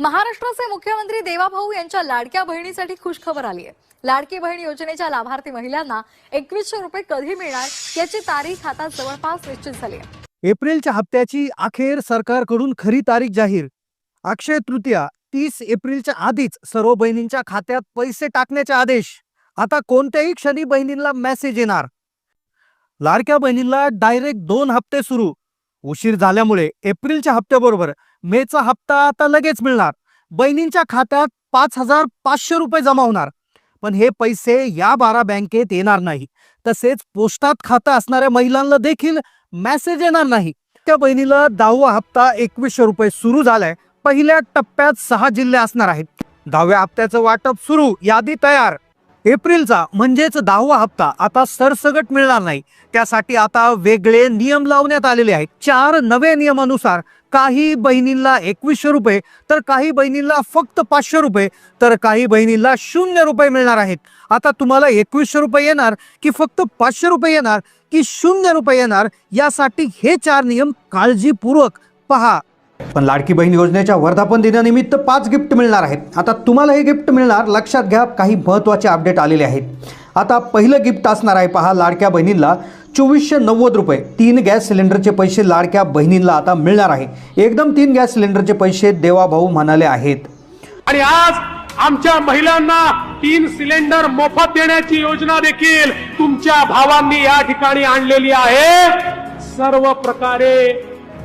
महाराष्ट्राचे मुख्यमंत्री देवाभाऊ यांच्या लाडक्या बहिणीसाठी खुशखबर आली आहे. लाडकी बहीण योजनेच्या लाभार्थी महिलांना एकवीसशे रुपये कधी मिळणार याची तारीख आता जवळपास निश्चित झाली आहे. एप्रिलच्या हप्त्याची अखेर सरकारकडून खरी तारीख जाहीर. अक्षय तृतीया तीस एप्रिलच्या आधीच सर्व बहिणींच्या खात्यात पैसे टाकण्याचे आदेश. आता कोणत्याही क्षणी बहिणींना मेसेज येणार. लाडक्या बहिणींना डायरेक्ट दोन हप्ते सुरू. उशीर झाल्यामुळे एप्रिलच्या हप्त्याबरोबर मेचा हप्ता आता लगेच मिळणार. बहिणींच्या खात्यात पाच हजार पाचशे रुपये जमा होणार. पण हे पैसे या बारा बँकेत येणार नाही. तसेच पोस्टात खातं असणाऱ्या महिलांना देखील मेसेज येणार नाही. त्या बहिणीला दहावा हप्ता एकवीसशे रुपये सुरू झालाय. पहिल्या टप्प्यात सहा जिल्हे असणार आहेत. दहाव्या हप्त्याचं वाटप सुरू यादी तयार. एप्रिलचा म्हणजेच दहावा हप्ता आता सरसगट मिळणार नाही. त्यासाठी आता वेगळे नियम लावण्यात आलेले आहेत. चार नवे नियमानुसार काही बहिणींना एकवीसशे रुपये तर काही बहिणींना फक्त पाचशे रुपये तर काही बहिणींना शून्य रुपये मिळणार आहेत. आता तुम्हाला एकवीसशे रुपये येणार की फक्त पाचशे रुपये येणार की शून्य रुपये येणार? यासाठी हे चार नियम काळजीपूर्वक पहा. पण लाडकी बहीण योजनेच्या वर्धापन दिनानिमित्त पाच गिफ्ट मिळणार आहेत. आता तुम्हाला हे गिफ्ट मिळणार. लक्षात घ्या काही महत्त्वाचे अपडेट आलेले आहेत. आता पहिलं गिफ्ट असणार आहे पहा लाडक्या बहिणींना चोवीसशे नव्वद रुपये. तीन गॅस सिलेंडरचे पैसे लाडक्या बहिणींना आता मिळणार आहे. एकदम तीन गॅस सिलेंडरचे पैसे देवाभाऊ म्हणाले आहेत. आणि आज आमच्या महिलांना तीन सिलेंडर मोफत देण्याची योजना देखील तुमच्या भावांनी या ठिकाणी आणलेली आहे. सर्व प्रकारे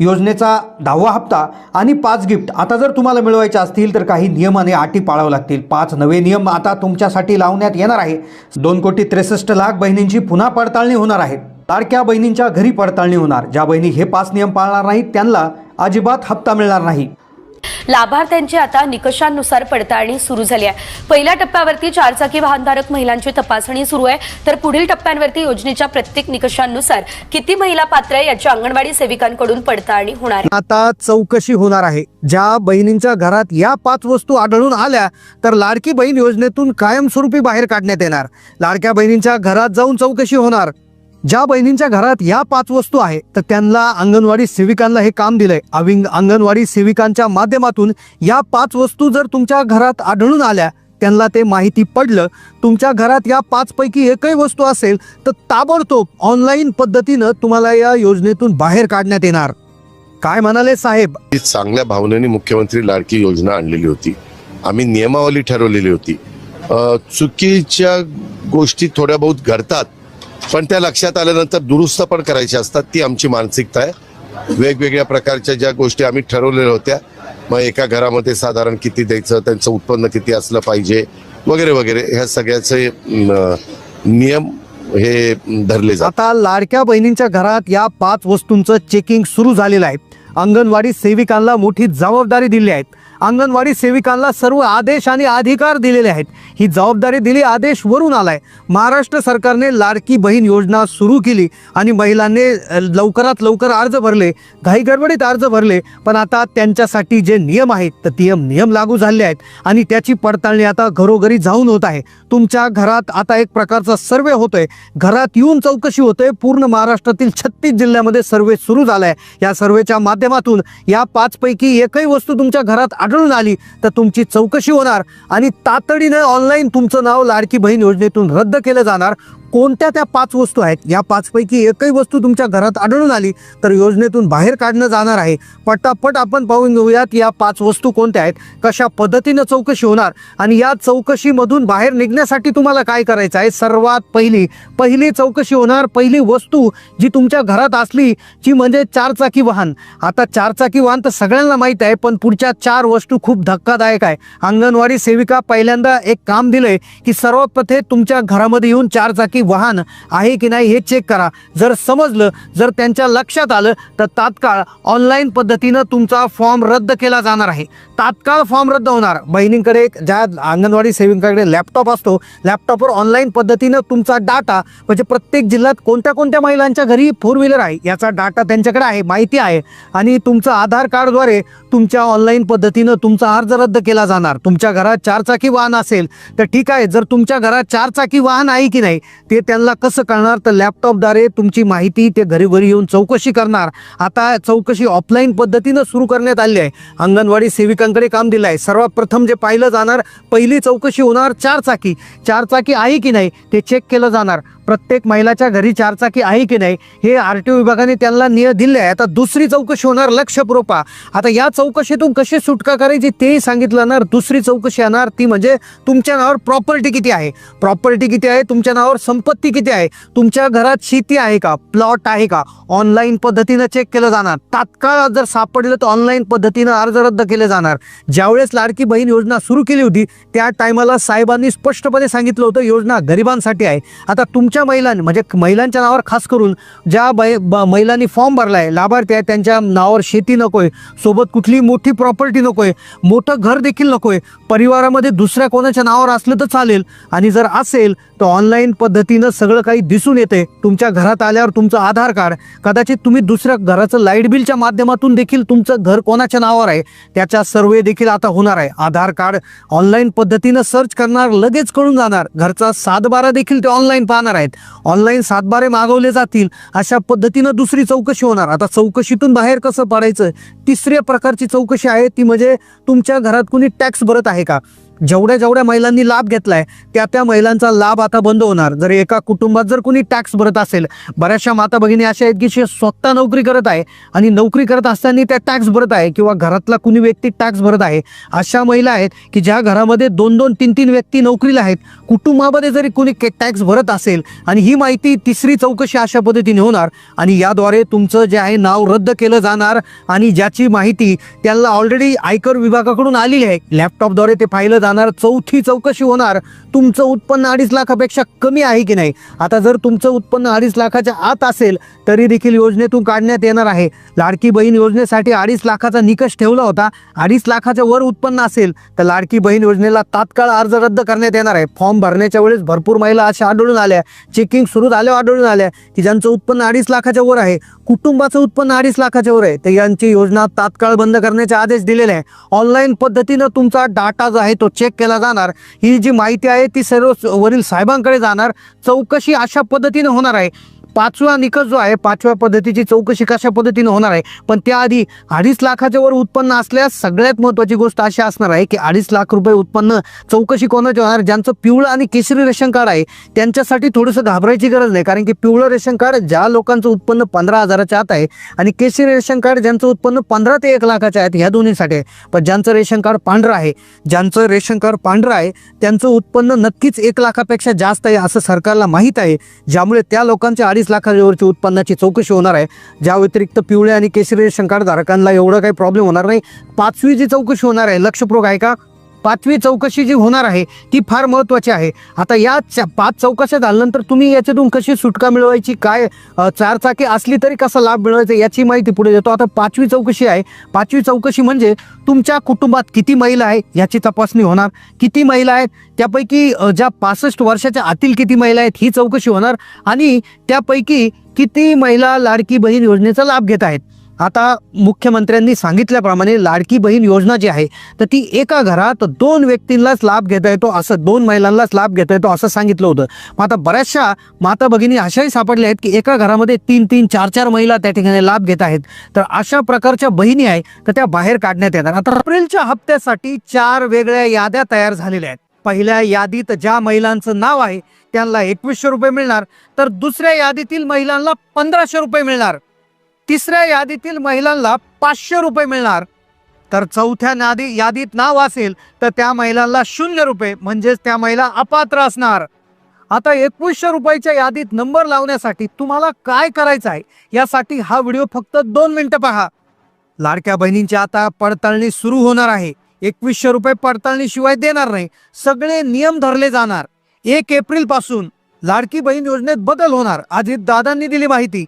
योजनेचा दहावा हप्ता आणि पाच गिफ्ट. आता जर तुम्हाला मिळवायचे असतील तर काही नियम आणि अटी पाळावं लागतील. पाच नवे नियम आता तुमच्यासाठी लावण्यात येणार आहे. दोन कोटी त्रेसष्ट लाख बहिणींची पुन्हा पडताळणी होणार आहे. लाडक्या बहिणींच्या घरी पडताळणी होणार. ज्या बहिणी हे पाच नियम पाळणार नाहीत त्यांना अजिबात हप्ता मिळणार नाही. लाभार्थ्यांची आता निकषांनुसार पडताळणी सुरू झाली आहे. पहिल्या टप्प्यावरती चारचाकी वाहनधारक महिलांची तपासणी सुरू आहे. तर पुढील टप्प्यांवरती योजनेच्या प्रत्येक निकषांनुसार किती महिला पात्र आहे याची अंगणवाडी सेविकांकडून पडताळणी होणार आता चौकशी होणार आहे. ज्या बहिणींच्या घरात या पाच वस्तू आढळून आल्या तर लाडकी बहीण योजनेतून कायमस्वरूपी बाहेर काढण्यात येणार. लाडक्या बहिणींच्या घरात जाऊन चौकशी होणार. ज्या बहिणींच्या घरात या पाच वस्तू आहे तर त्यांना अंगणवाडी सेविकांना हे काम दिलंय. अविंग अंगणवाडी सेविकांच्या माध्यमातून या पाच वस्तू जर तुमच्या घरात आढळून आल्या त्यांना ते माहिती पडलं तुमच्या घरात या पाचपैकी एकही वस्तू असेल तर ताबडतोब ऑनलाईन पद्धतीनं तुम्हाला या योजनेतून बाहेर काढण्यात येणार. काय म्हणाले साहेब? चांगल्या भावनेने मुख्यमंत्री लाडकी योजना आणलेली होती. आम्ही नियमावली ठरवलेली होती. चुकीच्या गोष्टी थोड्या बहुत घडतात. पण त्या लक्षात आल्यानंतर दुरुस्त पण करायच्या असतात ती आमची मानसिकता आहे. वेगवेगळ्या प्रकारच्या ज्या गोष्टी आम्ही ठरवलेल्या होत्या मग एका घरामध्ये साधारण किती द्यायचं त्यांचं उत्पन्न किती असलं पाहिजे वगैरे वगैरे ह्या सगळ्याचे नियम हे धरले जातात. आता लाडक्या बहिणींच्या घरात या पाच वस्तूंचं चेकिंग सुरू झालेलं आहे. अंगणवाडी सेविकांना मोठी जबाबदारी दिली आहे. अंगणवाडी सेविकांना सर्व आदेश आणि अधिकार दिलेले आहेत. ही जबाबदारी दिली आदेश वरून आलाय. महाराष्ट्र सरकारने लाडकी बहीण योजना सुरू केली आणि महिलांनी लवकरात लवकर अर्ज भरले. घाई गडबडीत अर्ज भरले पण आता त्यांच्यासाठी जे नियम आहेत तर नियम नियम लागू झाले आहेत आणि त्याची पडताळणी आता घरोघरी जाऊन होत आहे. तुमच्या घरात आता एक प्रकारचा सर्वे होतोय. घरात येऊन चौकशी होते. पूर्ण महाराष्ट्रातील छत्तीस जिल्ह्यामध्ये सर्वे सुरू झालाय. या सर्वेच्या माध्यमातून या पाचपैकी एकही वस्तू तुमच्या घरात आढळून आली तर तुमची चौकशी होणार. आणि तातडीनं ऑनलाईन तुमचं नाव लाडकी बहीण योजनेतून रद्द केलं जाणार. कोणत्या त्या पाच वस्तू आहेत? या पाचपैकी एकही वस्तू तुमच्या घरात आढळून आली तर योजनेतून बाहेर काढणं जाणार आहे. पटापट आपण पाहून घेऊयात या पाच वस्तू कोणत्या आहेत कशा पद्धतीनं चौकशी होणार आणि या चौकशीमधून बाहेर निघण्यासाठी तुम्हाला काय करायचं आहे? सर्वात पहिली पहिली चौकशी होणार पहिली वस्तू जी तुमच्या घरात असली ती म्हणजे चारचाकी वाहन. आता चारचाकी वाहन तर सगळ्यांना माहीत आहे पण पुढच्या चार वस्तू खूप धक्कादायक आहे. अंगणवाडी सेविका पहिल्यांदा एक काम दिलंय की सर्वप्रथे तुमच्या घरामध्ये येऊन चारचाकी वाहन आहे की नाही हे चेक करा. जर समजलं जर त्यांच्या लक्षात आलं तर तात्काळ ऑनलाईन पद्धतीनं तुमचा फॉर्म रद्द केला जाणार आहे. तात्काळ फॉर्म रद्द होणार. बहिणींकडे ज्या अंगणवाडी सेविंगकडे लॅपटॉप असतो लॅपटॉपवर ऑनलाईन पद्धतीनं तुमचा डाटा म्हणजे प्रत्येक जिल्ह्यात कोणत्या कोणत्या महिलांच्या घरी फोर व्हीलर आहे याचा डाटा त्यांच्याकडे आहे माहिती आहे. आणि तुमचं आधार कार्डद्वारे तुमच्या ऑनलाईन पद्धतीनं तुमचा अर्ज रद्द केला जाणार. तुमच्या घरात चारचाकी वाहन असेल तर ठीक आहे. जर तुमच्या घरात चारचाकी वाहन आहे की नाही ते त्यांना कसं कळणार? तर लॅपटॉपद्वारे तुमची माहिती ते घरी घरी येऊन चौकशी करणार. आता चौकशी ऑफलाईन पद्धतीनं सुरू करण्यात आली आहे. अंगणवाडी सेविकांकडे काम दिलं आहे. सर्वात प्रथम जे पाहिलं जाणार पहिली चौकशी होणार चारचाकी. चारचाकी आहे की नाही ते चेक केलं जाणार. प्रत्येक महिलाच्या घरी चारचाकी आहे की नाही हे आर टी ओ विभागाने त्यांना निय दिले आहे आता दुसरी चौकशी होणार लक्षप्रोपा आता या चौकशीतून कशी सुटका करायची तेही सांगितलं जाणार. दुसरी चौकशी येणार ती म्हणजे तुमच्या नावावर प्रॉपर्टी किती आहे? प्रॉपर्टी किती आहे? तुमच्या नावावर संपत्ती किती आहे? तुमच्या घरात शेती आहे का? प्लॉट आहे का? ऑनलाईन पद्धतीनं चेक केलं जाणार. तात्काळ जर सापडलं तर ऑनलाईन पद्धतीनं अर्ज रद्द केले जाणार. ज्यावेळेस लाडकी बहीण योजना सुरू केली होती त्या टायमाला साहेबांनी स्पष्टपणे सांगितलं होतं योजना गरिबांसाठी आहे. आता तुम तुमच्या महिलांनी म्हणजे महिलांच्या नावावर खास करून ज्या बै महिलांनी फॉर्म आहे लाभार्थी आहे त्यांच्या नावावर शेती नको आहे सोबत कुठली मोठी प्रॉपर्टी नको आहे मोठं घर देखील नको आहे परिवारामध्ये दुसऱ्या कोणाच्या नावावर असलं तर चालेल. आणि जर असेल तर ऑनलाईन पद्धतीनं सगळं काही दिसून येते. तुमच्या घरात आल्यावर तुमचं आधार कार्ड कदाचित तुम्ही दुसऱ्या घराचं लाइट बिलच्या माध्यमातून देखील तुमचं घर कोणाच्या नावावर आहे त्याचा सर्वे देखील आता होणार आहे. आधार कार्ड ऑनलाईन पद्धतीनं सर्च करणार लगेच कळून जाणार. घरचा सातबारा देखील ते ऑनलाईन पाहणार आहेत. ऑनलाईन सातबारे मागवले जातील अशा पद्धतीनं दुसरी चौकशी होणार. आता चौकशीतून बाहेर कसं पडायचं? तिसऱ्या प्रकारची चौकशी आहे ती म्हणजे तुमच्या घरात कुणी टॅक्स भरत आहे का? जेवढ्या जेवढ्या महिलांनी लाभ घेतलाय त्या त्या महिलांचा लाभ आता बंद होणार. जर एका कुटुंबात जर कुणी टॅक्स भरत असेल बऱ्याचशा माता भगिनी अशा आहेत की जे स्वतः नोकरी करत आहे आणि नोकरी करत असताना त्या टॅक्स भरत आहे किंवा घरातला कुणी व्यक्ती टॅक्स भरत आहे अशा महिला आहेत की ज्या घरामध्ये दोन दोन तीन तीन व्यक्ती नोकरीला आहेत कुटुंबामध्ये जरी कुणी टॅक्स भरत असेल आणि ही माहिती तिसरी चौकशी अशा पद्धतीने होणार आणि याद्वारे तुमचं जे आहे नाव रद्द केलं जाणार आणि ज्याची माहिती त्यांना ऑलरेडी आयकर विभागाकडून आलेली आहे लॅपटॉपद्वारे ते पाहिलं जाणार. चौथी चौकशी होणार तुमचं उत्पन्न अडीच लाखापेक्षा कमी आहे की नाही? आता जर तुमचं उत्पन्न अडीच लाखाच्या आत असेल तरी देखील योजनेतून काढण्यात येणार आहे. लाडकी बहीण योजनेसाठी अडीच लाखाचा निकष ठेवला होता. अडीच लाखाच्या वर उत्पन्न असेल तर लाडकी बहीण योजनेला तात्काळ अर्ज रद्द करण्यात येणार आहे. फॉर्म भरण्याच्या वेळेस भरपूर महिला अशा आढळून आल्या. चेकिंग सुरू झाल्यावर आढळून आल्या की ज्यांचं उत्पन्न अडीच लाखाच्या वर आहे कुटुंबाचं उत्पन्न अडीच लाखाच्या वर आहे तर यांची योजना तात्काळ बंद करण्याचे आदेश दिलेले आहे. ऑनलाईन पद्धतीनं तुमचा डाटा जो आहे तो चेक केला जाणार. ही जी माहिती आहे ती सर्व वरील साहेबांकडे जाणार. चौकशी अशा पद्धतीने होणार आहे. पाचवा निकष जो आहे पाचव्या पद्धतीची चौकशी कशा पद्धतीने होणार आहे? पण त्याआधी अडीच लाखाच्या वर उत्पन्न असल्यास सगळ्यात महत्त्वाची गोष्ट अशी असणार आहे की अडीच लाख रुपये उत्पन्न चौकशी कोणाची होणार ज्यांचं पिवळं आणि केशरी रेशन कार्ड आहे त्यांच्यासाठी थोडंसं घाबरायची गरज नाही. कारण की पिवळं रेशन कार्ड ज्या लोकांचं उत्पन्न पंधरा हजाराच्या आत आहे आणि केशरी रेशन कार्ड ज्यांचं उत्पन्न पंधरा ते एक लाखाच्या आहेत ह्या दोन्हीसाठी आहे. पण ज्यांचं रेशन कार्ड पांढरं आहे ज्यांचं रेशन कार्ड पांढरं आहे त्यांचं उत्पन्न नक्कीच एक लाखापेक्षा जास्त आहे असं सरकारला माहीत आहे. ज्यामुळे त्या लोकांच्या अडीच लाखावरची उत्पन्नाची चौकशी होणार आहे. ज्या व्यतिरिक्त पिवळे आणि केशरी रेशन एवढं काही प्रॉब्लेम होणार नाही. पाचवी जी चौकशी होणार आहे लक्षपूर्वक आहे का पाचवी चौकशी जी होणार आहे ती फार महत्त्वाची आहे. आता या पाच चौकशा झाल्यानंतर तुम्ही याच्यातून कशी सुटका मिळवायची काय चारचाकी असली तरी कसा लाभ मिळवायचा याची माहिती पुढे देतो. आता पाचवी चौकशी आहे. पाचवी चौकशी म्हणजे तुमच्या कुटुंबात किती महिला आहे याची तपासणी होणार. किती महिला आहेत त्यापैकी ज्या पासष्ट वर्षाच्या आतील किती महिला आहेत ही चौकशी होणार. आणि त्यापैकी किती महिला लाडकी बहीण योजनेचा लाभ घेत आहेत. आता मुख्यमंत्र्यांनी सांगितल्याप्रमाणे लाडकी बहीण योजना जी आहे तर ती एका घरात दोन व्यक्तींनाच लाभ घेता येतो असं दोन महिलांनाच लाभ घेता येतो असं सांगितलं होतं. मग आता बऱ्याचशा माता भगिनी अशाही सापडल्या आहेत की एका घरामध्ये तीन तीन चार चार महिला त्या ठिकाणी लाभ घेत आहेत. तर अशा प्रकारच्या बहिणी आहे तर त्या बाहेर काढण्यात येणार. आता एप्रिलच्या हप्त्यासाठी चार वेगळ्या याद्या तयार झालेल्या आहेत. पहिल्या यादीत ज्या महिलांचं नाव आहे त्यांना एकवीसशे रुपये मिळणार. तर दुसऱ्या यादीतील महिलांना पंधराशे रुपये मिळणार. तिसऱ्या यादीतील महिलांना पाचशे रुपये मिळणार. तर चौथ्या नादी यादीत नाव असेल तर त्या महिलांना शून्य रुपये म्हणजेच त्या महिला अपात्र असणार. आता एकवीसशे रुपयाच्या यादीत नंबर लावण्यासाठी तुम्हाला काय करायचं आहे? यासाठी हा व्हिडिओ फक्त दोन मिनिटं पहा. लाडक्या बहिणींची आता पडताळणी सुरू होणार आहे. एकवीसशे रुपये पडताळणीशिवाय देणार नाही. सगळे नियम धरले जाणार. एक एप्रिलपासून लाडकी बहीण योजनेत बदल होणार. अजित दादांनी दिली माहिती.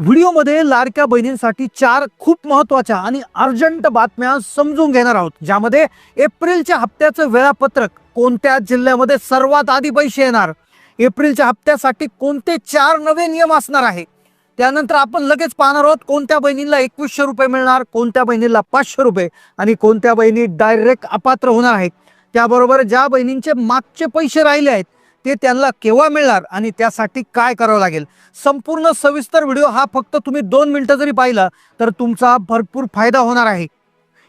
व्हिडिओमध्ये लाडक्या बहिणींसाठी चार खूप महत्त्वाच्या आणि अर्जंट बातम्या समजून घेणार आहोत ज्यामध्ये एप्रिलच्या हप्त्याचं वेळापत्रक कोणत्या जिल्ह्यामध्ये सर्वात आधी पैसे येणार? एप्रिलच्या हप्त्यासाठी कोणते चार नवे नियम असणार आहे? त्यानंतर आपण लगेच पाहणार आहोत कोणत्या बहिणीला एकवीसशे रुपये मिळणार कोणत्या बहिणीला पाचशे रुपये आणि कोणत्या बहिणी डायरेक्ट अपात्र होणार आहेत. त्याबरोबर ज्या बहिणींचे मागचे पैसे राहिले आहेत ते त्यांना केव्हा मिळणार आणि त्यासाठी काय करावं लागेल? संपूर्ण सविस्तर व्हिडिओ हा फक्त तुम्ही दोन मिनटं जरी पाहिला तर तुमचा भरपूर फायदा होणार आहे.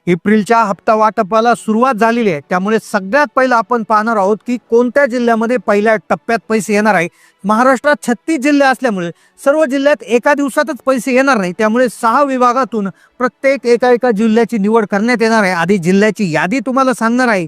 एप्रिलच्या हप्ता वाटपाला सुरुवात झालेली आहे. त्यामुळे सगळ्यात पहिलं आपण पाहणार आहोत की कोणत्या जिल्ह्यामध्ये पहिल्या टप्प्यात पैसे येणार आहे. महाराष्ट्रात छत्तीस जिल्हे असल्यामुळे सर्व जिल्ह्यात एका दिवसातच पैसे येणार नाही. त्यामुळे सहा विभागातून प्रत्येक एका एका जिल्ह्याची निवड करण्यात येणार आहे. आधी जिल्ह्याची यादी तुम्हाला सांगणार आहे.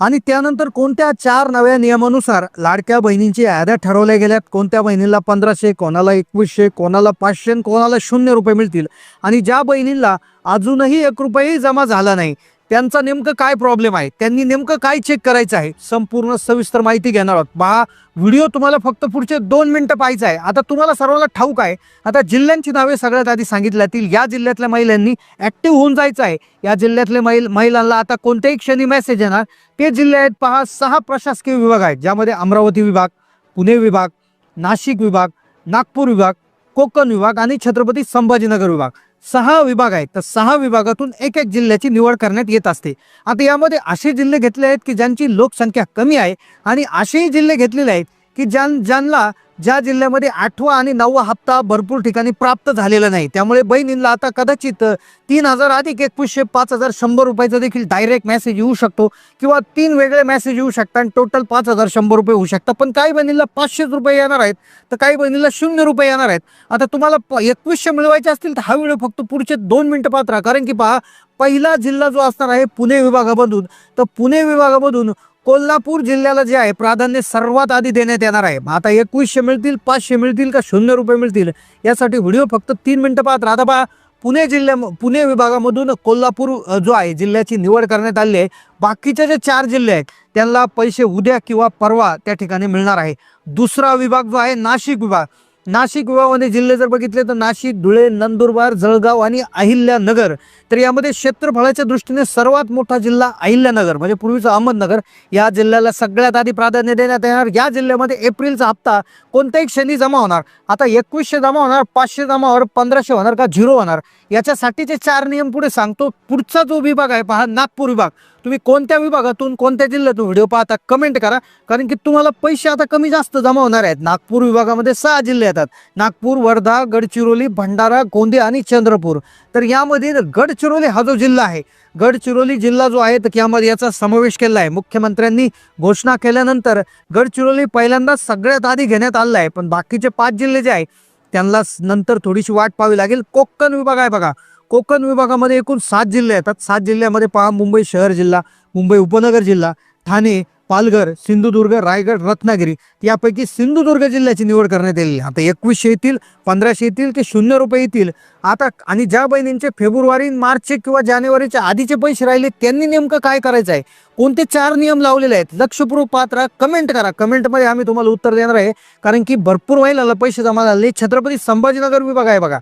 आणि त्यानंतर कोणत्या चार नव्या नियमानुसार लाडक्या बहिणींची याद्या ठरवल्या गेल्यात? कोणत्या बहिणीला पंधराशे कोणाला एकवीसशे कोणाला पाचशे कोणाला शून्य रुपये मिळतील? आणि ज्या बहिणींना अजूनही एक रुपयेही जमा झाला नाही त्यांचा नेमकं काय प्रॉब्लेम आहे? त्यांनी नेमकं काय चेक करायचं आहे? संपूर्ण सविस्तर माहिती घेणार आहोत. पहा व्हिडिओ तुम्हाला फक्त पुढचे दोन मिनटं पाहायचं आहे. आता तुम्हाला सर्वांना ठाऊक आहे आता जिल्ह्यांची नावे सगळ्यात आधी सांगितल्यातील या जिल्ह्यातल्या महिलांनी ऍक्टिव्ह होऊन जायचं आहे. या जिल्ह्यातल्या महिल महिलांना आता कोणत्याही क्षणी मेसेज येणार. ते जिल्हे आहेत पहा सहा प्रशासकीय विभाग आहेत ज्यामध्ये अमरावती विभाग पुणे विभाग नाशिक विभाग नागपूर विभाग कोकण विभाग आणि छत्रपती संभाजीनगर विभाग. सहा विभाग आहेत. तर सहा विभागातून एक एक जिल्ह्याची निवड करण्यात येत असते. आता यामध्ये असे जिल्हे घेतले आहेत की ज्यांची लोकसंख्या कमी आहे आणि असेही जिल्हे घेतलेले आहेत की ज्यां ज्यांना ज्या जिल्ह्यामध्ये आठवा आणि नववा हप्ता भरपूर ठिकाणी प्राप्त झालेला नाही. त्यामुळे बहिणींना आता कदाचित तीन हजार अधिक एकवीसशे पाच हजार शंभर रुपयाचा देखील डायरेक्ट मेसेज येऊ शकतो किंवा तीन वेगळे मेसेज येऊ शकतात आणि टोटल पाच हजार शंभर रुपये होऊ शकतात. पण काही बहिणीला पाचशेच रुपये येणार आहेत तर काही बहिणीला शून्य रुपये येणार आहेत. आता तुम्हाला प- एकवीसशे मिळवायचे असतील तर हा व्हिडिओ फक्त पुढचे दोन मिनटं पात्र कारण की पहा पहिला जिल्हा जो असणार आहे पुणे विभागामधून तर पुणे विभागामधून कोल्हापूर जिल्ह्याला जे आहे प्राधान्य सर्वात आधी देण्यात येणार आहे. मग आता एकवीसशे मिळतील पाचशे मिळतील का शून्य रुपये मिळतील? यासाठी व्हिडिओ फक्त तीन मिनटं पाहत राहता पहा पुणे जिल्ह्या पुणे विभागामधून कोल्हापूर जो आहे जिल्ह्याची निवड करण्यात आली आहे. बाकीचे जे चार जिल्हे आहेत त्यांना पैसे उद्या किंवा परवा त्या ठिकाणी मिळणार आहे. दुसरा विभाग जो आहे नाशिक विभाग. नाशिक विभागामध्ये जिल्हे जर बघितले तर नाशिक धुळे नंदुरबार जळगाव आणि अहिल्यानगर. तर यामध्ये क्षेत्रफळाच्या दृष्टीने सर्वात मोठा जिल्हा अहिल्यानगर म्हणजे पूर्वीचं अहमदनगर. या जिल्ह्याला सगळ्यात आधी प्राधान्य देण्यात येणार. या जिल्ह्यामध्ये एप्रिलचा हप्ता कोणत्याही क्षणी जमा होणार. आता एकवीसशे जमा होणार पाचशे जमा होणार पंधराशे होणार का झिरो होणार? याच्यासाठीचे चार नियम पुढे सांगतो. पुढचा जो विभाग आहे पहा नागपूर विभाग. तुम्ही कोणत्या विभागातून कोणत्या जिल्ह्यातून व्हिडिओ पाहता कमेंट करा. कारण की तुम्हाला पैसे आता कमी जास्त जमा होणार आहेत. नागपूर विभागामध्ये सहा जिल्हे येतात. नागपूर वर्धा गडचिरोली भंडारा गोंदिया आणि चंद्रपूर. तर यामध्ये गडचिरोली हा जो जिल्हा आहे गडचिरोली जिल्हा जो आहे तर यामध्ये याचा समावेश केला आहे. मुख्यमंत्र्यांनी घोषणा केल्यानंतर गडचिरोली पहिल्यांदा सगळ्यात आधी घेण्यात आलेला आहे. पण बाकीचे पाच जिल्हे जे आहे त्यांना नंतर थोडीशी वाट पाहावी लागेल. कोकण विभाग आहे बघा. कोकण विभागामध्ये एकूण सात जिल्हे येतात सात जिल्ह्यामध्ये पहा मुंबई शहर जिल्हा मुंबई उपनगर जिल्हा ठाणे पालघर सिंधुदुर्ग रायगड रत्नागिरी. यापैकी सिंधुदुर्ग जिल्ह्याची निवड करण्यात आलेली आता एकवीसशे येतील पंधराशे येतील ते शून्य रुपये येतील? आता आणि ज्या बहिणींचे फेब्रुवारी मार्चचे किंवा जानेवारीचे आधीचे पैसे राहिले त्यांनी नेमकं काय करायचं आहे? कोणते चार नियम लावलेले आहेत? लक्षपूर्वक पाहत राहा कमेंट करा. कमेंटमध्ये आम्ही तुम्हाला उत्तर देणार आहे. कारण की भरपूर महिलांना पैसे जमा झाले. छत्रपती संभाजीनगर विभाग आहे बघा.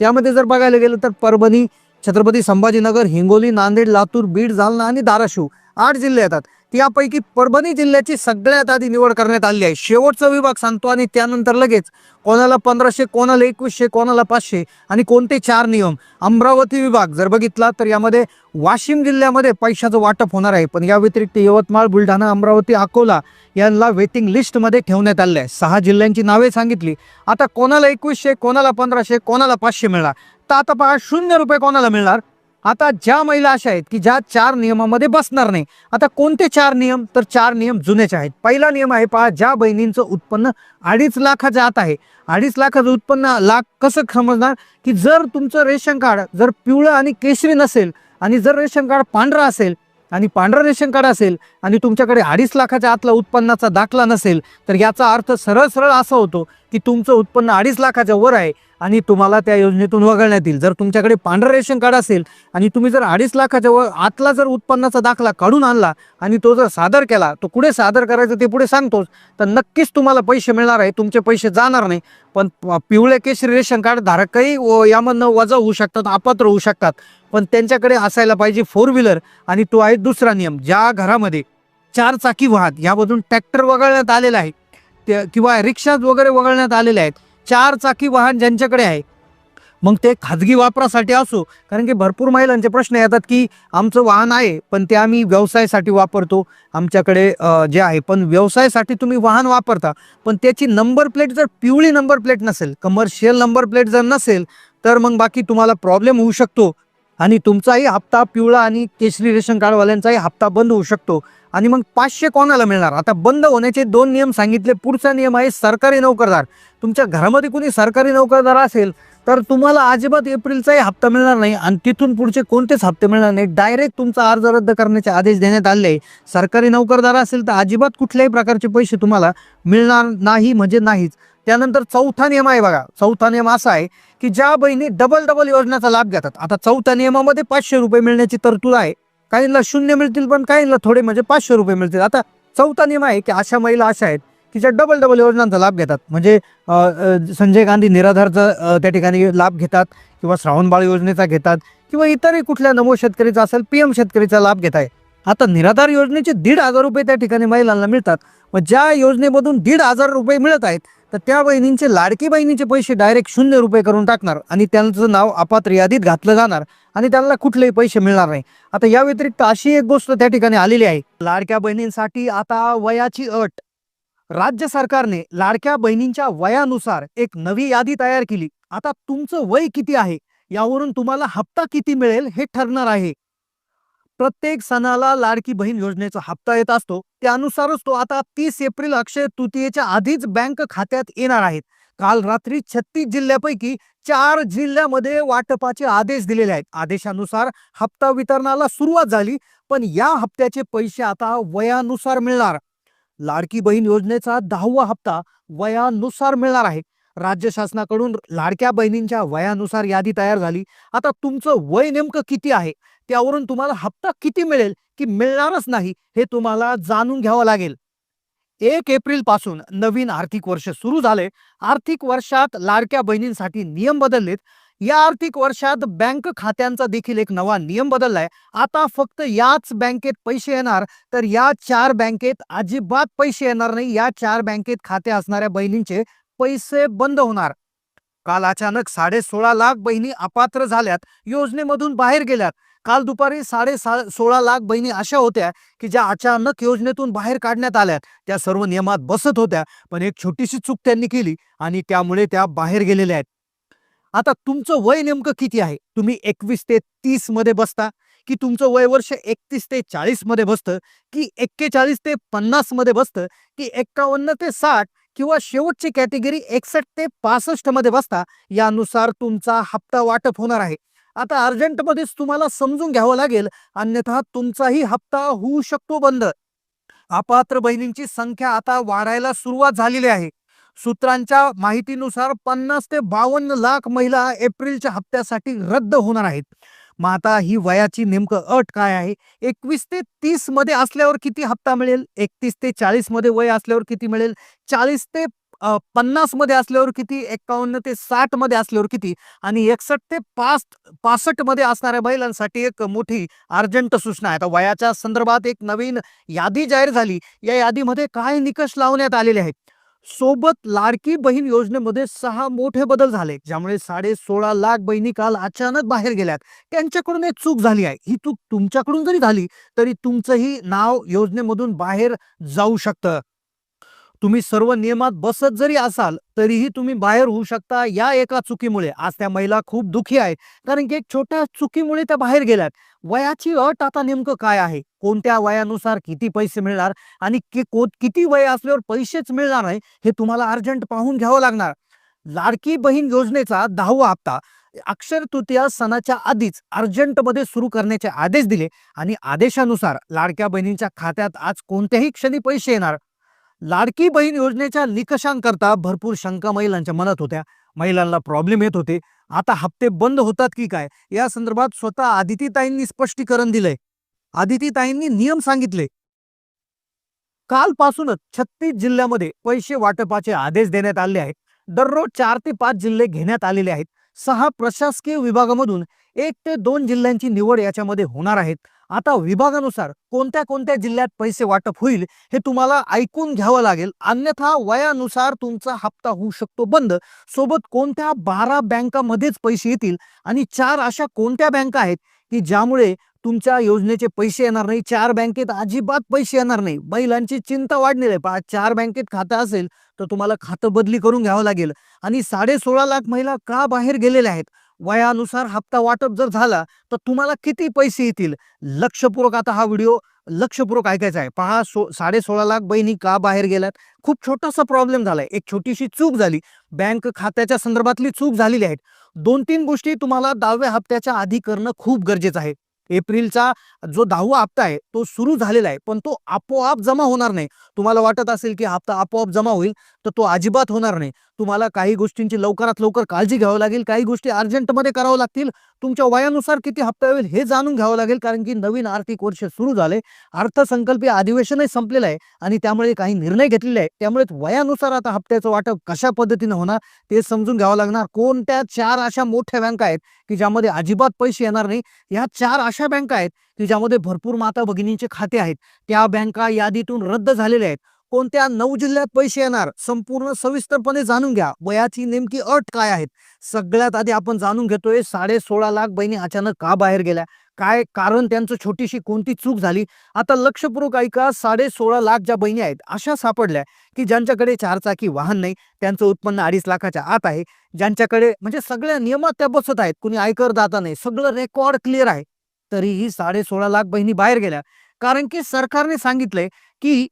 त्यामध्ये जर बघायला गेलं तर परभणी छत्रपती संभाजीनगर हिंगोली नांदेड लातूर बीड जालना आणि धाराशिव आठ जिल्हे येतात. त्यापैकी परभणी जिल्ह्याची सगळ्यात आधी निवड करण्यात आली आहे. शेवटचा विभाग सांगतो आणि त्यानंतर लगेच कोणाला पंधराशे कोणाला एकवीसशे कोणाला पाचशे आणि कोणते चार नियम. अमरावती विभाग जर बघितला तर यामध्ये वाशिम जिल्ह्यामध्ये पैशाचं वाटप होणार आहे. पण या व्यतिरिक्त यवतमाळ बुलढाणा अमरावती अकोला यांना वेटिंग लिस्टमध्ये ठेवण्यात आले आहे सहा जिल्ह्यांची नावे सांगितली. आता कोणाला एकवीसशे कोणाला पंधराशे कोणाला पाचशे मिळणार? तर आता पहा शून्य रुपये कोणाला मिळणार? आता ज्या महिला अशा आहेत की ज्या चार नियमामध्ये बसणार नाही आता कोणते चार नियम? तर चार नियम जुनेचे आहेत. पहिला नियम आहे पहा ज्या बहिणींचं उत्पन्न अडीच लाखाच्या आत आहे. अडीच लाखाचं उत्पन्न लाख कसं समजणार? की जर तुमचं रेशन कार्ड जर पिवळं आणि केशरी नसेल आणि जर रेशन कार्ड पांढरं असेल आणि पांढरं रेशन कार्ड असेल आणि तुमच्याकडे अडीच लाखाच्या आतला उत्पन्नाचा दाखला नसेल तर याचा अर्थ सरळ सरळ असा होतो की तुमचं उत्पन्न अडीच लाखाच्या वर आहे आणि तुम्हाला त्या योजनेतून वगळण्यात येईल. जर तुमच्याकडे पांढरं रेशन कार्ड असेल आणि तुम्ही जर अडीच लाखाच्या वर आतला जर उत्पन्नाचा दाखला काढून आणला आणि तो जर सादर केला तो कुठे सादर करायचं ते पुढे सांगतोच तर नक्कीच तुम्हाला पैसे मिळणार आहे तुमचे पैसे जाणार नाही. पण प- पिवळे केशरी रेशन कार्ड धारकही व यामधनं वजा होऊ शकतात अपात्र होऊ शकतात. पण त्यांच्याकडे असायला पाहिजे फोर व्हीलर आणि तो आहे दुसरा नियम. ज्या घरामध्ये चार चाकी वाहत यामधून ट्रॅक्टर वगळण्यात आलेला आहे. ते किंवा रिक्षा वगैरे वगळण्यात आलेले आहेत. चार चाकी वाहन ज्यांच्याकडे आहे. मग ते खाजगी वापरासाठी असो कारण की भरपूर महिलांचे प्रश्न येतात की आमचं वाहन आहे पण ते आम्ही व्यवसायासाठी वापरतो. आमच्याकडे जे आहे पण व्यवसायासाठी तुम्ही वाहन वापरता. पण त्याची नंबर प्लेट जर पिवळी नंबर प्लेट नसेल कमर्शियल नंबर प्लेट जर नसेल तर मग बाकी तुम्हाला प्रॉब्लेम होऊ शकतो. आणि तुमचाही हप्ता पिवळा आणि केशरी रेशन कार्डवाल्यांचाही हप्ता बंद होऊ शकतो. आणि मग पाचशे कोणाला मिळणार? आता बंद होण्याचे दोन नियम सांगितले. पुढचा नियम आहे सरकारी नोकरदार. तुमच्या घरामध्ये कुणी सरकारी नोकरदार असेल तर तुम्हाला अजिबात एप्रिलचाही हप्ता मिळणार नाही आणि तिथून पुढचे कोणतेच हप्ते मिळणार नाही डायरेक्ट तुमचा अर्ज रद्द करण्याचे आदेश देण्यात आले आहे. सरकारी नोकरदार असेल तर अजिबात कुठल्याही प्रकारचे पैसे तुम्हाला मिळणार नाही म्हणजे नाहीच. त्यानंतर चौथा नियम आहे बघा. चौथा नियम असा आहे की ज्या बहिणी डबल डबल योजनेचा लाभ घेतात. आता चौथ्या नियमामध्ये पाचशे रुपये मिळण्याची तरतूद आहे. काहींना शून्य मिळतील पण काहींना थोडे म्हणजे पाचशे रुपये मिळतील. आता चौथा नियम आहे की अशा महिला अशा आहेत की ज्या डबल डबल योजनांचा लाभ घेतात. म्हणजे संजय गांधी निराधारचा त्या ठिकाणी लाभ घेतात किंवा श्रावणबाळ योजनेचा घेतात किंवा इतरही कुठल्या नमो शेतकरीचा असेल पी एम शेतकरीचा लाभ घेत आहे. आता निराधार योजनेचे दीड हजार रुपये त्या ठिकाणी महिलांना मिळतात. मग ज्या योजनेमधून दीड हजार रुपये मिळत आहेत तर त्या बहिणींचे लाडकी बहिणीचे पैसे डायरेक्ट शून्य रुपये करून टाकणार आणि त्यांचं नाव अपात्र यादीत घातलं जाणार आणि त्यांना कुठलेही पैसे मिळणार नाही. आता या व्यतिरिक्त अशी एक गोष्ट त्या ठिकाणी आलेली आहे. लाडक्या बहिणींसाठी आता वयाची अट. राज्य सरकारने लाडक्या बहिणींच्या वयानुसार एक नवी यादी तयार केली. आता तुमचं वय किती आहे? यावरून तुम्हाला हप्ता किती मिळेल हे ठरणार आहे. प्रत्येक सणाला लाडकी बहीण योजनेचा हप्ता येत असतो. त्यानुसारच तो आता तीस एप्रिल अक्षय तृतीयेच्या आधीच बँक खात्यात येणार आहेत. काल रात्री छत्तीस जिल्ह्यापैकी चार जिल्ह्यामध्ये वाटपाचे आदेश दिलेले आहेत. आदेशानुसार हप्ता वितरणाला सुरुवात झाली पण या हप्त्याचे पैसे आता वयानुसार मिळणार. लाडकी बहीण योजनेचा दहावा हप्ता वयानुसार मिळणार आहे. राज्य शासनाकडून लाडक्या बहिणींच्या वयानुसार यादी तयार झाली. आता तुमचं वय नेमकं किती आहे? त्यावरून तुम्हाला हप्ता किती मिळेल? की मिळणारच नाही? हे तुम्हाला जाणून घ्यावं लागेल. एक एप्रिलपासून नवीन आर्थिक वर्ष सुरू झाले. आर्थिक वर्षात लाडक्या बहिणींसाठी नियम बदललेत. या आर्थिक वर्षात बँक खात्यांचा देखील एक नवा नियम बदललाय. आता फक्त याच बँकेत पैसे येणार. तर या चार बँकेत अजिबात पैसे येणार नाही. या चार बँकेत खाते असणाऱ्या बहिणींचे पैसे बंद होणार. काल अचानक साडे सोळा लाख बहिणी अपात्र झाल्यात योजनेमधून बाहेर गेल्यात. काल दुपारी साडे सा सोळा लाख बहिणी अशा होत्या की ज्या अचानक योजनेतून बाहेर काढण्यात आल्यात. त्या सर्व नियमात बसत होत्या पण एक छोटीशी चूक त्यांनी केली आणि त्यामुळे त्या बाहेर गेलेल्या आहेत. आता तुमचं वय नेमकं किती आहे? तुम्ही एकवीस ते तीसमध्ये बसता की तुमचं वय वर्ष एकतीस ते चाळीसमध्ये बसतं की एक्केचाळीस ते पन्नासमध्ये बसतं की एक्कावन्न ते साठ किंवा शेवटची कॅटेगरी एकसष्ट ते पासष्टमध्ये बसता यानुसार तुमचा हप्ता वाटप होणार आहे. आता अर्जंटमध्येच तुम्हाला समजून घ्यावं लागेल अन्यथा तुमचाही हप्ता होऊ शकतो बंद. अपात्र बहिणींची संख्या आता वाढायला सुरुवात झालेली आहे. सूत्रांच्या माहितीनुसार पन्नास ते बावन्न लाख महिला एप्रिलच्या हप्त्यासाठी रद्द होणार आहेत. मग आता ही वयाची नेमकं अट काय आहे? एकवीस ते तीसमध्ये असल्यावर किती हप्ता मिळेल? एकतीस ते चाळीसमध्ये वय असल्यावर किती मिळेल? चाळीस ते पन्नासमध्ये असल्यावर किती? एकावन्न ते साठमध्ये असल्यावर किती? आणि एकसष्ट ते पाच पासष्टमध्ये असणाऱ्या महिलांसाठी एक मोठी अर्जंट सूचना आहे. आता वयाच्या संदर्भात एक नवीन यादी जाहीर झाली. या यादीमध्ये काय निकष लावण्यात आलेले आहेत? सोबत लाडकी बहीण योजनेमध्ये सहा मोठे बदल झाले ज्यामुळे साडे सोळा लाख बहिणी काल अचानक बाहेर गेल्यात. त्यांच्याकडून एक चूक झाली आहे. ही चूक तुमच्याकडून जरी झाली तरी तुमचंही नाव योजनेमधून बाहेर जाऊ शकतं. तुम्ही सर्व नियमात बसत जरी असाल तरीही तुम्ही बाहेर होऊ शकता या एका चुकीमुळे. आज त्या महिला खूप दुखी आहेत कारण की एक छोट्या चुकीमुळे त्या बाहेर गेल्यात. वयाची अट आता नेमकं काय आहे? कोणत्या वयानुसार किती पैसे मिळणार? आणि कि- किती वय असल्यावर पैसेच मिळणार नाही हे तुम्हाला अर्जंट पाहून घ्यावं लागणार. लाडकी बहीण योजनेचा दहावा हप्ता. अक्षर तृतीया सणाच्या आधीच अर्जंटमध्ये सुरू करण्याचे आदेश दिले. आणि आदेशानुसार लाडक्या बहिणींच्या खात्यात आज कोणत्याही क्षणी पैसे येणार. लाडकी बहीण योजनेच्या निकषांकरता भरपूर शंका महिलांच्या मनात होत्या. महिलांना प्रॉब्लेम येत होते. आता हप्ते बंद होतात की काय? या संदर्भात स्वतः आदितीताईंनी स्पष्टीकरण दिलंय. आदितीताईंनी नियम सांगितले. कालपासूनच छत्तीस जिल्ह्यामध्ये पैसे वाटपाचे आदेश देण्यात आले आहेत. दररोज चार ते पाच जिल्हे घेण्यात आलेले आहेत. सहा प्रशासकीय विभागामधून एक ते दोन जिल्ह्यांची निवड याच्यामध्ये होणार आहेत. आता विभागानुसार कोणत्या कोणत्या जिल्ह्यात पैसे वाटप होईल हे तुम्हाला ऐकून घ्यावं लागेल. अन्यथा वयानुसार तुमचा हप्ता होऊ शकतो बंद. सोबत कोणत्या बारा बँकामध्येच पैसे येतील आणि चार अशा कोणत्या बँका आहेत की ज्यामुळे तुमच्या योजनेचे पैसे येणार नाही चार बँकेत अजिबात पैसे येणार नाही. महिलांची चिंता वाढलेली आहे. पण चार बँकेत खातं असेल तर तुम्हाला खातं बदली करून घ्यावं लागेल. आणि साडे सोळा लाख महिला का बाहेर गेलेल्या आहेत? वयानुसार हप्ता वाटप जर झाला तर तुम्हाला किती पैसे येतील? लक्षपूर्वक आता हा व्हिडिओ लक्षपूर्वक ऐकायचा आहे. पहा सो साडे सोळा लाख बहिणी का बाहेर गेल्यात? खूप छोटासा प्रॉब्लेम झालाय एक छोटीशी चूक झाली. बँक खात्याच्या संदर्भातली चूक झालेली आहे. दोन तीन गोष्टी तुम्हाला दहाव्या हप्त्याच्या आधी करणं खूप गरजेचं आहे. एप्रिलचा जो दहावा हप्ता आहे तो सुरू झालेला आहे पण तो आपोआप जमा होणार नाही. तुम्हाला वाटत असेल की हप्ता आपोआप जमा होईल तर तो अजिबात होणार नाही. तुम्हाला काही गोष्टींची लवकरात लवकर काळजी घ्यावी लागेल काही गोष्टी अर्जंटमध्ये करावं लागतील. तुमच्या वयानुसार किती हप्ता होईल हे जाणून घ्यावं लागेल कारण की नवीन आर्थिक वर्ष सुरू झाले अर्थसंकल्पीय अधिवेशनही संपलेलं आहे आणि त्यामुळे काही निर्णय घेतलेले आहे त्यामुळे वयानुसार आता हप्त्याचं वाटप कशा पद्धतीनं होणार ते समजून घ्यावं लागणार. कोणत्या चार अशा मोठ्या बँका आहेत की ज्यामध्ये अजिबात पैसे येणार नाही? ह्या चार अशा बँका आहेत की ज्यामध्ये भरपूर माता भगिनींचे खाते आहेत. त्या बँका यादीतून रद्द झालेल्या आहेत. कोणत्या नऊ जिल्ह्यात पैसे येणार संपूर्ण सविस्तरपणे जाणून घ्या. वयाची नेमकी अट काय आहेत? सगळ्यात आधी आपण जाणून घेतोय साडे सोळा लाख बहिणी अचानक का बाहेर गेल्या? काय कारण त्यांचं छोटीशी कोणती चूक झाली? आता लक्षपूर्वक ऐका साडे सोळा लाख ज्या बहिणी आहेत अशा सापडल्या की ज्यांच्याकडे चारचाकी वाहन नाही त्यांचं उत्पन्न अडीच लाखाच्या आत आहे. ज्यांच्याकडे म्हणजे सगळ्या नियमात त्या बसत आहेत कुणी आयकर दाता नाही सगळं रेकॉर्ड क्लिअर आहे. तरीही साडे सोळा लाख बहिणी बाहेर गेल्या. कारण की सरकारने सांगितलंय की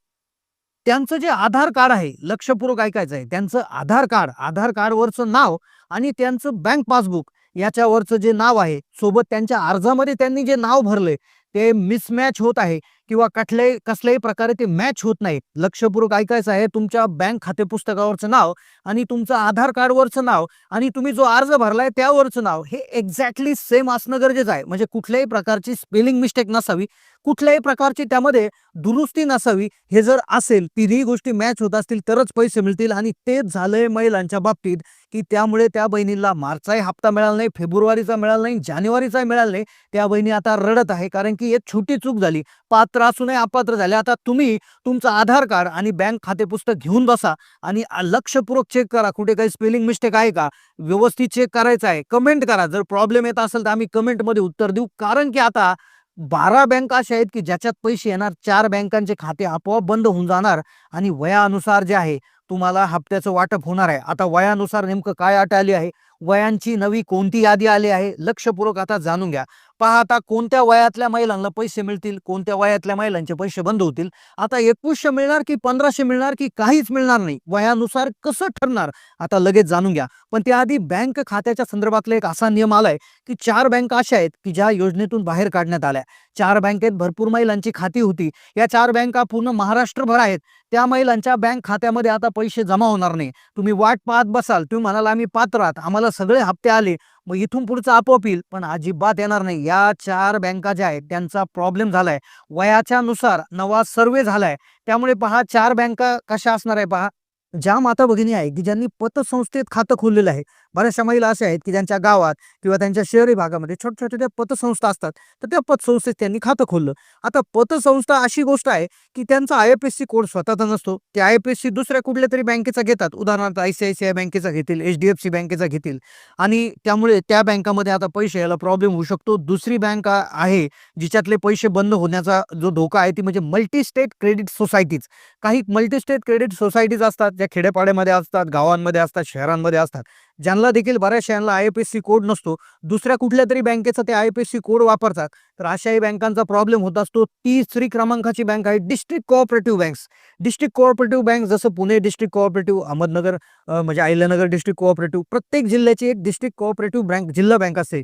त्यांचं जे आधार कार्ड आहे लक्षपूर्वक ऐकायचं आहे. त्यांचं आधार कार्ड आधार कार्डवरचं नाव आणि त्यांचं बँक पासबुक याच्यावरचं जे नाव आहे सोबत त्यांच्या अर्जामध्ये त्यांनी जे नाव भरले ते मिसमॅच होत आहे. किंवा कुठल्याही कसल्याही प्रकारे ते मॅच होत नाही. लक्षपूर्वक ऐकायचं आहे तुमच्या बँक खाते पुस्तकावरचं नाव आणि तुमचं आधार कार्डवरचं नाव आणि तुम्ही जो अर्ज भरलाय त्यावरचं नाव हे एक्झॅक्टली सेम असणं गरजेचं आहे. म्हणजे कुठल्याही प्रकारची स्पेलिंग मिस्टेक नसावी. कुठल्याही प्रकारची त्यामध्ये दुरुस्ती नसावी. हे जर असेल तिन्ही गोष्टी मॅच होत असतील तरच पैसे मिळतील आणि तेच झालंय महिलांच्या बाबतीत. की त्यामुळे त्या बहिणीला मार्चचाही हप्ता मिळाला नाही फेब्रुवारीचा मिळाला नाही जानेवारीचा मिळाला नाही. त्या बहिणी आता रडत आहे कारण की एक छोटी चूक झाली. पात्र असूनही अपात्र झाले. आता तुम्ही तुमचं आधार कार्ड आणि बँक खाते पुस्तक घेऊन बसा आणि लक्षपूर्वक चेक करा. कुठे काही स्पेलिंग मिस्टेक आहे का? व्यवस्थित चेक करायचं आहे. कमेंट करा. जर प्रॉब्लेम येत असेल तर आम्ही कमेंटमध्ये उत्तर देऊ. कारण की आता बारा बँका अशा आहेत की ज्याच्यात पैसे येणार चार बँकांचे खाते आपोआप बंद होऊन जाणार आणि वयानुसार जे आहे तुम्हाला हप्त्याचं वाटप होणार आहे. आता वयानुसार नेमकं काय अट आली आहे? वयांची नवी कोणती यादी आली आहे? लक्षपूर्वक आता जाणून घ्या. पहा आता कोणत्या वयातल्या महिलांना पैसे मिळतील कोणत्या वयातल्या महिलांचे पैसे बंद होतील? आता एकवीसशे मिळणार की पंधराशे मिळणार की काहीच मिळणार नाही? वयानुसार कसं ठरणार? आता लगेच जाणून घ्या. पण त्याआधी बँक खात्याच्या संदर्भातला एक असा नियम आलाय की चार बँका अशा आहेत की ज्या योजनेतून बाहेर काढण्यात आल्या. चार बँकेत भरपूर महिलांची खाती होती. या चार बँका पूर्ण महाराष्ट्रभर आहेत. त्या महिलांच्या बँक खात्यामध्ये आता पैसे जमा होणार नाही. तुम्ही वाट पाहत बसाल तुम्ही म्हणाला आम्ही पात्र आहात आम्हाला सगळे हप्ते आले. मग इथून पुढचं आपोआप येईल. पण अजिबात येणार नाही. या चार बँका ज्या आहेत त्यांचा प्रॉब्लेम झालाय. वयाच्या नुसार नवा सर्वे झालाय. त्यामुळे पहा चार बँका कशा असणार आहे पहा. ज्या माता भगिनी आहे की ज्यांनी पतसंस्थेत खातं खोललेलं आहे बऱ्याचशा महिला अशा आहेत की ज्यांच्या गावात किंवा त्यांच्या शहरी भागामध्ये छोट्या छोट्या पतसंस्था असतात. तर त्या पतसंस्थेत त्यांनी खातं खोललं. आता पतसंस्था अशी गोष्ट आहे की त्यांचा I F S C code स्वतःचा नसतो. ते आय एफ एस सी दुसऱ्या कुठल्या तरी बँकेचा घेतात. उदाहरणार्थ I C I C I बँकेचा घेतील एच डी एफ सी बँकेचा घेतील. आणि त्यामुळे त्या बँकामध्ये आता पैसे यायला प्रॉब्लेम होऊ शकतो. दुसरी बँक आहे जिच्यातले पैसे बंद होण्याचा जो धोका आहे ती म्हणजे मल्टी स्टेट क्रेडिट सोसायटीज. काही मल्टी स्टेट क्रेडिट सोसायटीज असतात ज्या खेडेपाड्यामध्ये असतात गावांमध्ये असतात शहरांमध्ये असतात. ज्यांना देखील बऱ्याचशा यांना I F S C code नसतो दुसऱ्या कुठल्या तरी बँकेचा ते I F S C code वापरतात. तर अशाही बँकांचा प्रॉब्लेम होत असतो. तिसरी क्रमांकाची बँक आहे district cooperative banks district cooperative bank जसं पुणे डिस्ट्रिक्ट कोऑपरेटिव्ह अहमदनगर म्हणजे अहिल्यानगर डिस्ट्रिक्ट कोऑपरेटिव्ह प्रत्येक जिल्ह्याची एक डिस्ट्रिक्ट कोऑपरेटिव्ह बँक जिल्हा बँक असते.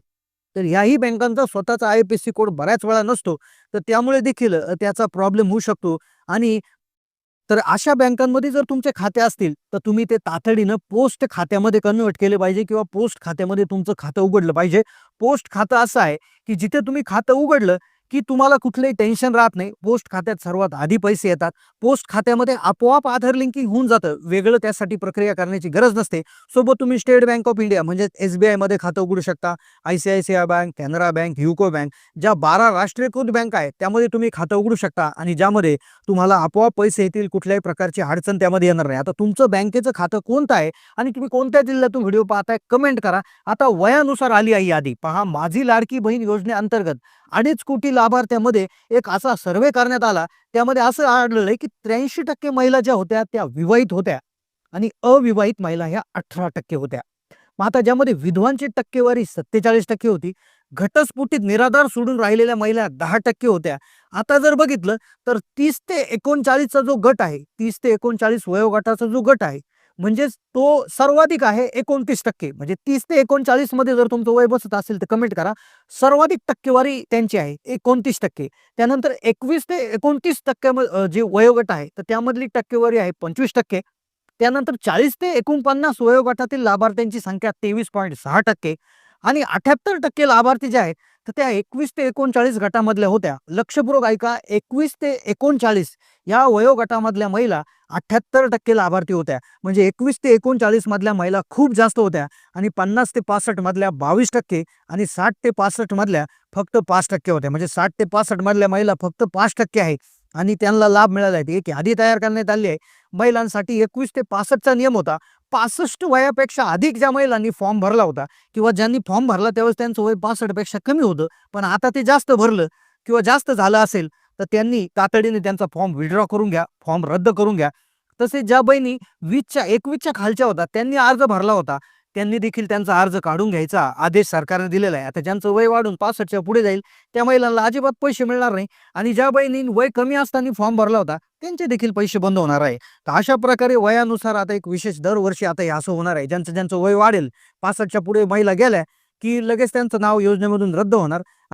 तर याही बँकांचा स्वतःचा I F S C code बऱ्याच वेळा नसतो. तर त्यामुळे देखील त्याचा प्रॉब्लेम होऊ शकतो. आणि तर अशा बँकांमध्ये जर तुमचे खाते असतील तर तुम्ही ते तातडीनं पोस्ट खात्यामध्ये कन्वर्ट केले पाहिजे किंवा पोस्ट खात्यामध्ये तुमचं खातं उघडलं पाहिजे. पोस्ट खातं असं आहे की जिथे तुम्ही खातं उघडलं की तुम्हाला कुठलंही टेन्शन राहत नाही. पोस्ट खात्यात सर्वात आधी पैसे येतात. पोस्ट खात्यामध्ये आपोआप आधार लिंकिंग होऊन जातं. वेगळं त्यासाठी प्रक्रिया करण्याची गरज नसते. सोबत तुम्ही स्टेट बँक ऑफ इंडिया म्हणजे एस बी आयमध्ये खातं उघडू शकता. I C I C I bank Canara bank UCO bank ज्या बारा राष्ट्रीयकृत बँक आहेत त्यामध्ये तुम्ही खातं उघडू शकता आणि ज्यामध्ये तुम्हाला आपोआप पैसे येतील कुठल्याही प्रकारची अडचण त्यामध्ये येणार नाही. आता तुमचं बँकेचं खातं कोणतं आहे आणि तुम्ही कोणत्या जिल्ह्यातून व्हिडिओ पाहताय कमेंट करा. आता वयानुसार आली आहे यादी. पहा माझी लाडकी बहीण योजनेअंतर्गत अडीच कोटी लाभार्थ्यामध्ये एक असा सर्वे करण्यात आला. त्यामध्ये असं आढळलंय की त्र्याऐंशी टक्के महिला ज्या होत्या त्या विवाहित होत्या. आणि अविवाहित महिला ह्या अठरा टक्के होत्या. मग आता ज्यामध्ये विधवांची टक्केवारी सत्तेचाळीस टक्के होती घटस्फोटीत निराधार सोडून राहिलेल्या महिला दहा टक्के होत्या. आता जर बघितलं तर तीस ते एकोणचाळीसचा जो गट आहे तीस ते एकोणचाळीस वयोगटाचा जो गट आहे म्हणजेच तो सर्वाधिक आहे एकोणतीस टक्के. म्हणजे तीस ते एकोणचाळीसमध्ये जर तुमचं वय बसत असेल तर कमेंट करा. सर्वाधिक टक्केवारी त्यांची आहे एकोणतीस टक्के. त्यानंतर एकवीस ते एकोणतीस टक्के जे वयोगट आहे तर त्यामधली टक्केवारी आहे पंचवीस टक्के. त्यानंतर चाळीस ते एकोणपन्नास वयोगटातील लाभार्थ्यांची संख्या तेवीस पॉईंट सहा टक्के. आणि अठ्याहत्तर टक्के लाभार्थी जे आहेत तर त्या एकवीस ते एकोणचाळीस गटामधल्या होत्या. लक्षपूर्वक ऐका एकवीस ते एकोणचाळीस या वयोगटामधल्या महिला अठ्याहत्तर टक्के लाभार्थी होत्या. म्हणजे एकवीस ते एकोणचाळीस मधल्या महिला खूप जास्त होत्या आणि पन्नास ते पासष्ट मधल्या बावीस टक्के आणि साठ ते पासष्ट मधल्या फक्त पाच टक्के होत्या. म्हणजे साठ ते पासष्ट मधल्या महिला फक्त पाच टक्के आहे आणि त्यांना लाभ मिळाला आहे. एक यादी तयार करण्यात आली आहे. महिलांसाठी एकवीस ते पासष्टचा नियम होता. पासष्ट वयापेक्षा अधिक ज्या महिलांनी फॉर्म भरला होता किंवा ज्यांनी फॉर्म भरला त्यावेळेस त्यांचं वय पासष्टपेक्षा कमी होतं पण आता ते जास्त भरलं किंवा जास्त झालं असेल तर त्यांनी तातडीने त्यांचा फॉर्म विड्रॉ करून घ्या फॉर्म रद्द करून घ्या. तसेच ज्या बहिणी वीसच्या एकवीसच्या खालच्या होत्या त्यांनी अर्ज भरला होता त्यांनी देखील त्यांचा अर्ज काढून घ्यायचा आदेश सरकारने दिलेला आहे. आता ज्यांचं वय वाढून पासष्टच्या पुढे जाईल त्या महिलांना अजिबात पैसे मिळणार नाही आणि ज्या बहिणी वय कमी असताना फॉर्म भरला होता त्यांचे देखील पैसे बंद होणार आहे. तर अशा प्रकारे वयानुसार आता एक विशेष दरवर्षी आता हे असं होणार आहे. ज्यांचं ज्यांचं वय वाढेल पासष्टच्या पुढे महिला गेल्या की लगेच त्यांचं नाव योजनेमधून रद्द होणार.